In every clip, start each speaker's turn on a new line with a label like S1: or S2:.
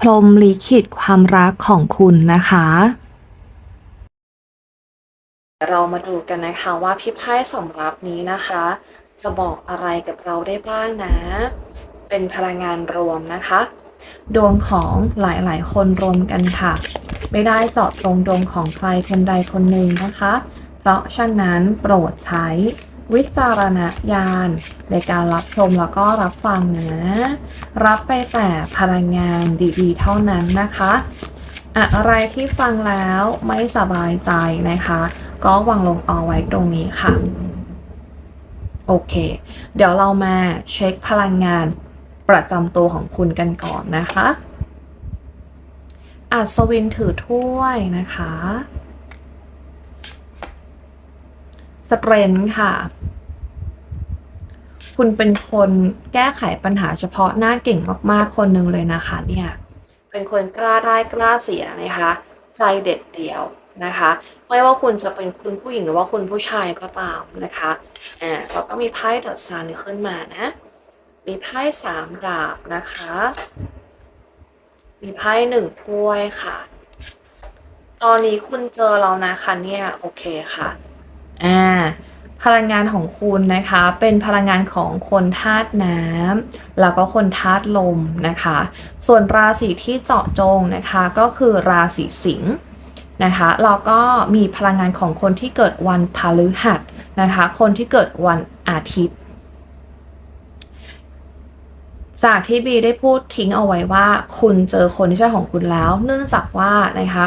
S1: พรมลิขิตความรักของคุณนะคะ เรามาดูกันนะคะว่าพี่ไพ่สำรับนี้นะคะ จะบอกอะไรกับเราได้บ้างนะ เป็นพลังงานรวมนะคะ ดวงของหลายๆ คนรวมกันค่ะ ไม่ได้เจาะตรงดวงของใครคนใดคนหนึ่งนะคะ เพราะฉะนั้นโปรดใช้ วิจารณญาณในการรับชมแล้วก็รับฟังนะ รับไปแต่พลังงานดีๆ เท่านั้นนะคะ อะไรที่ฟังแล้วไม่สบายใจนะคะ ก็วางลงเอาไว้ตรงนี้ค่ะ โอเค เดี๋ยวเรามาเช็คพลังงานประจำตัวของคุณกันก่อนนะคะ อัศวินถือถ้วยนะคะ สเตรนท์ค่ะ คุณเป็นคนแก้ไขปัญหาเฉพาะหน้าเก่งมากๆคนหนึ่งเลยนะคะเนี่ยเป็นคนกล้าได้กล้าเสียนะคะ ใจเด็ดเดี่ยวนะคะ ไม่ว่าคุณจะเป็นคุณผู้หญิงหรือว่าคุณผู้ชายก็ตามนะคะอ่าเราก็มีไพ่ดอะซันขึ้นมานะ มีไพ่สามดาบนะคะ มีไพ่หนึ่งถ้วยค่ะ ตอนนี้คุณเจอเรานะคะเนี่ยโอเคค่ะ อ่าพลังงานของคุณนะคะเป็นพลังงานของคนธาตุน้ำแล้วก็คนธาตุลมนะคะ ส่วนราศีที่เจาะจงนะคะก็คือราศีสิงห์นะคะแล้วก็มีพลังงานของคนที่เกิดวันพฤหัสนะคะ คนที่เกิดวันอาทิตย์ จากที่บีได้พูดทิ้งเอาไว้ว่า คุณเจอคนที่ใช่ของคุณแล้ว เนื่องจากว่านะคะ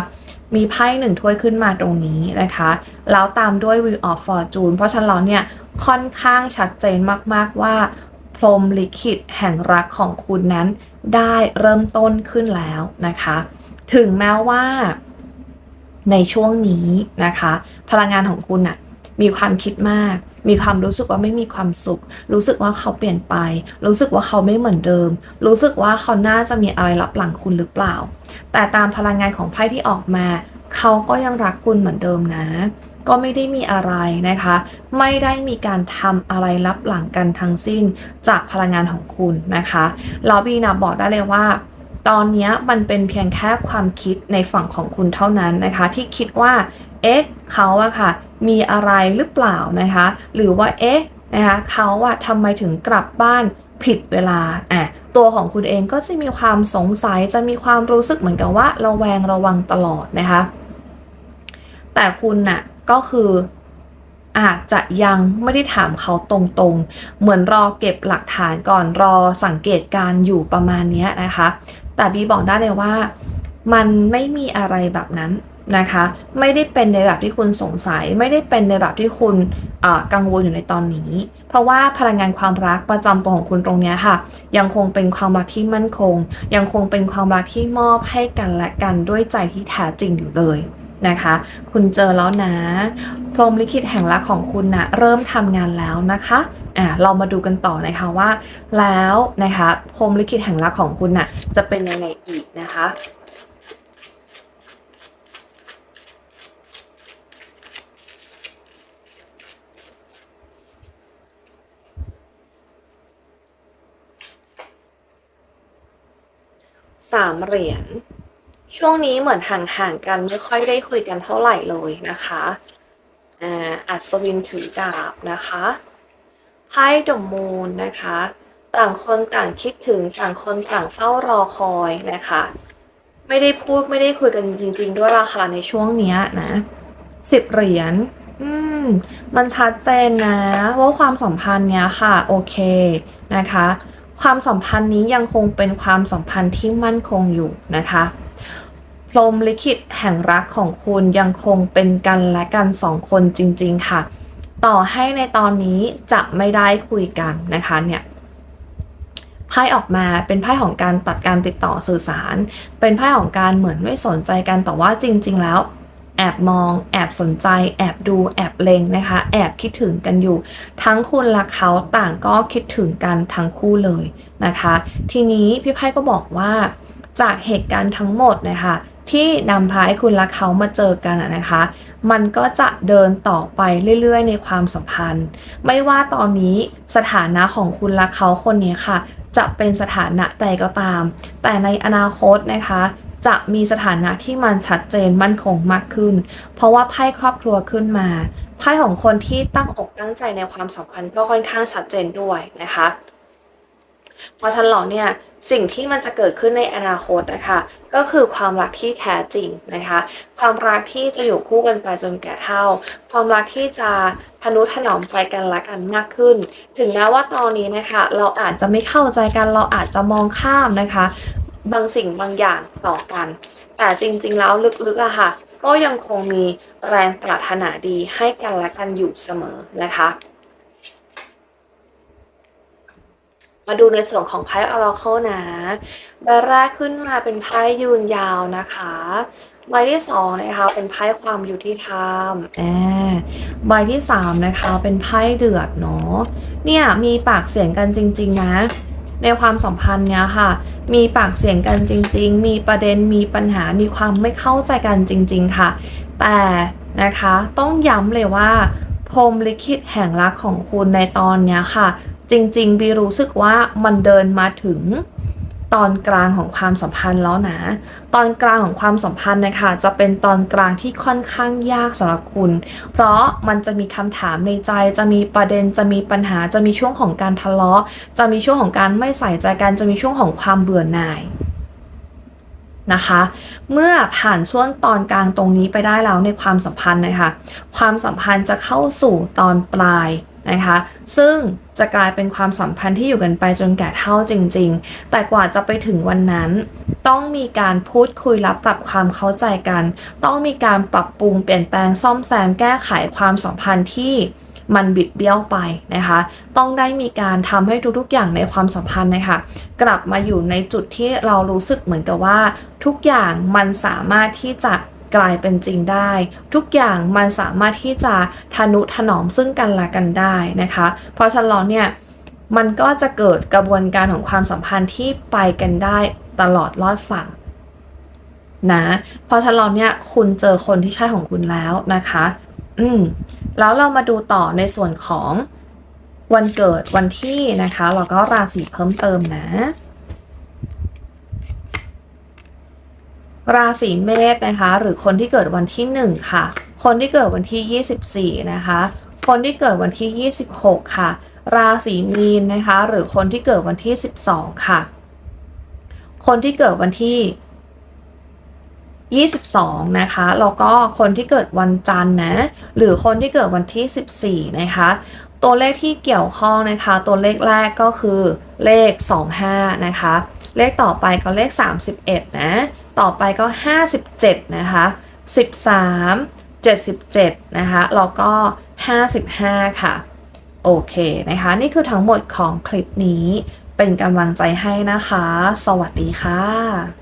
S1: มีไพ่หนึ่งถ้วยขึ้นมาตรงนี้นะคะ แล้วตามด้วย Wheel of Fortune เพราะฉะนั้นเราเนี่ยค่อนข้างชัดเจนมากๆว่า พรมลิขิตแห่งรักของคุณนั้น ได้เริ่มต้นขึ้นแล้วนะคะ ถึงแม้ว่า ในช่วงนี้นะคะ พลังงานของคุณอะมีความคิดมาก มีความรู้สึกว่าไม่มีความสุข รู้สึกว่าเขาเปลี่ยนไป รู้สึกว่าเขาไม่เหมือนเดิม รู้สึกว่าเขาน่าจะมีอะไรลับหลังคุณหรือเปล่า แต่ตามพลังงานของไพ่ที่ออกมา เขาก็ยังรักคุณเหมือนเดิมนะก็ไม่ได้มีอะไรนะคะ ไม่ได้มีการทำอะไรลับหลังกันทั้งสิ้นจากพลังงานของคุณนะคะลอบบี้นะบอกได้เลยว่า ตอนนี้มันเป็นเพียงแค่ความคิดในฝั่งของคุณเท่านั้นนะคะ ที่คิดว่า เอ๊ะ เขาอะค่ะ มีอะไรหรือเปล่านะคะ หรือว่าเอ๊ะนะคะเขาอะทำไมถึงกลับบ้านผิดเวลาอะตัวของคุณเองก็จะมีความสงสัยจะมีความรู้สึกเหมือนกับว่าระแวงระวังตลอดนะคะ แต่คุณน่ะก็คืออาจจะยังไม่ได้ถามเขาตรงๆ เหมือนรอเก็บหลักฐานก่อนรอสังเกตการ์อยู่ประมาณนี้นะคะ แต่บีบอกได้เลยว่า มันไม่มีอะไรแบบนั้น นะคะ ไม่ได้เป็นในแบบที่คุณสงสัย ไม่ได้เป็นในแบบที่คุณกังวลอยู่ในตอนนี้ เพราะว่าพลังงานความรักประจำตัวของคุณตรงนี้ค่ะ ยังคงเป็นความรักที่มั่นคง ยังคงเป็นความรักที่มอบให้กันและกันด้วยใจที่แท้จริงอยู่เลยนะคะ คุณเจอแล้วนะ พรหมลิขิตแห่งรักของคุณนะเริ่มทำงานแล้วนะคะอ่าเรามาดูกันต่อนะคะว่า แล้วนะคะพรมลิขิตแห่งรักของคุณน่ะจะเป็นยังไงอีกนะคะ สามเหรียญ ช่วงนี้เหมือนห่างๆกันไม่ค่อยได้คุยกันเท่าไหร่เลยนะคะอ่าอัศวินถือดาบนะคะไพ่ดมมูลนะคะ ต่างคนต่างคิดถึงต่างคนต่างเฝ้ารอคอยนะคะ ไม่ได้พูดไม่ได้คุยกันจริง ๆ ด้วยราคาในช่วงเนี้ยนะสิบเหรียญอืมมันชัดเจนนะว่าความสัมพันธ์เนี้ยค่ะ โอเคนะคะ ความสัมพันธ์นี้ยังคงเป็นความสัมพันธ์ที่มั่นคงอยู่นะคะพรมลิขิตแห่งรักของคุณยังคงเป็นกันและกันสองคนจริง ๆ ค่ะ ต่อให้ในตอนนี้จะไม่ได้คุยกันนะคะเนี่ยไพ่ออกมาเป็นไพ่ของการตัดการติดต่อสื่อสาร เป็นไพ่ของการเหมือนไม่สนใจกันแต่ว่าจริง ๆ แล้ว แอบมอง แอบสนใจ แอบดู แอบเลงนะคะ แอบคิดถึงกันอยู่ ทั้งคุณและเขาต่างก็คิดถึงกันทั้งคู่เลยนะคะ ทีนี้พี่ไพ่ก็บอกว่า จากเหตุการณ์ทั้งหมดนะคะที่นำพาให้คุณและเขามาเจอกันนะคะ มันก็จะเดินต่อไปเรื่อยๆ ในความสัมพันธ์ ไม่ว่าตอนนี้สถานะของคุณและเขาคนนี้ค่ะ จะเป็นสถานะใดก็ตาม แต่ในอนาคตนะคะ จะมีสถานะที่มันชัดเจนมั่นคงมากขึ้น เพราะว่าไพ่ครอบครัวขึ้นมาไพ่ของคนที่ตั้งอกตั้งใจในความสัมพันธ์ก็ค่อนข้างชัดเจนด้วยนะคะ เพราะฉะนั้นเราเนี่ยสิ่งที่มันจะเกิดขึ้นในอนาคตนะคะ ก็คือความรักที่แท้จริงนะคะ ความรักที่จะอยู่คู่กันไปจนแก่เฒ่า ความรักที่จะทนุถนอมใจกันและกันมากขึ้น ถึงแม้ว่าตอนนี้นะคะ เราอาจจะไม่เข้าใจกันเราอาจจะมองข้ามนะคะ บางสิ่งบางอย่างต่อกัน แต่จริงๆแล้วลึกๆอะค่ะ ก็ยังคงมีแรงปรารถนาดีให้กันและกันอยู่เสมอนะคะ มาดูในส่วนของไพ่ Oracle นะใบแรกขึ้นมาเป็นไพ่ยืนยาวนะคะใบที่สองนะคะเป็นไพ่ความยุติธรรมอ่าใบที่สามนะคะเป็นไพ่เดือดเนาะเนี่ยมีปากเสียงกันจริง ๆ นะ ในความสัมพันธ์เนี้ยค่ะ มีปากเสียงกันจริง ๆ มีประเด็นมีปัญหามีความไม่เข้าใจกันจริง ๆ ค่ะ แต่นะคะต้องย้ำเลยว่าพรมลิขิตแห่งรักของคุณในตอนเนี้ยค่ะ จริงๆบีรู้สึกว่ามันเดินมาถึง ตอนกลางของความสัมพันธ์แล้วนะ ตอนกลางของความสัมพันธ์นะคะจะเป็นตอนกลางที่ค่อนข้างยากสำหรับคุณ เพราะมันจะมีคำถามในใจ จะมีประเด็น จะมีปัญหา จะมีช่วงของการทะเลาะ จะมีช่วงของการไม่ใส่ใจกัน จะมีช่วงของความเบื่อหน่ายนะคะ เมื่อผ่านช่วงตอนกลางตรงนี้ไปได้แล้วในความสัมพันธ์นะคะ ความสัมพันธ์จะเข้าสู่ตอนปลายนะคะ ซึ่ง จะกลายเป็นความสัมพันธ์ที่อยู่กันไปจนแก่เท่าจริง ๆ แต่กว่าจะไปถึงวันนั้น ต้องมีการพูดคุยและปรับความเข้าใจกัน ต้องมีการปรับปรุงเปลี่ยนแปลงซ่อมแซมแก้ไขความสัมพันธ์ที่มันบิดเบี้ยวไปนะคะ ต้องได้มีการทำให้ทุกๆอย่างในความสัมพันธ์นะคะกลับมาอยู่ในจุดที่เรารู้สึกเหมือนกับว่า ทุกอย่างมันสามารถที่จะ กลายเป็นจริงได้ ทุกอย่างมันสามารถที่จะทนุถนอมซึ่งกันและกันได้นะคะ เพราะฉะนั้นเนี่ยมันก็จะเกิดกระบวนการของความสัมพันธ์ที่ไปกันได้ตลอดรอดฝั่งนะเพราะฉะนั้นเนี่ยคุณเจอคนที่ใช่ของคุณแล้วนะคะ อืมแล้วเรามาดูต่อในส่วนของวันเกิดวันที่นะคะแล้วก็ราศีเพิ่มเติมนะ ราศีเมษนะคะ หรือคนที่เกิดวันที่ 1 ค่ะ คนที่เกิดวันที่ 24 นะคะ คนที่เกิดวันที่ 26 ค่ะ ราศีมีนนะคะ หรือคนที่เกิดวันที่ 12 ค่ะ คนที่เกิดวันที่ 22 นะคะ แล้วก็คนที่เกิดวันจันทร์นะ หรือคนที่เกิดวันที่ 14 นะคะ ตัวเลขที่เกี่ยวข้องนะคะ ตัวเลขแรกก็คือเลข 25 นะคะ เลขต่อไปก็เลข 31 นะ ต่อไปก็ 57 นะคะ 13 77 นะคะแล้วก็ 55 ค่ะ โอเคนะคะ นี่คือทั้งหมดของคลิปนี้เป็นกำลังใจให้นะคะ สวัสดีค่ะ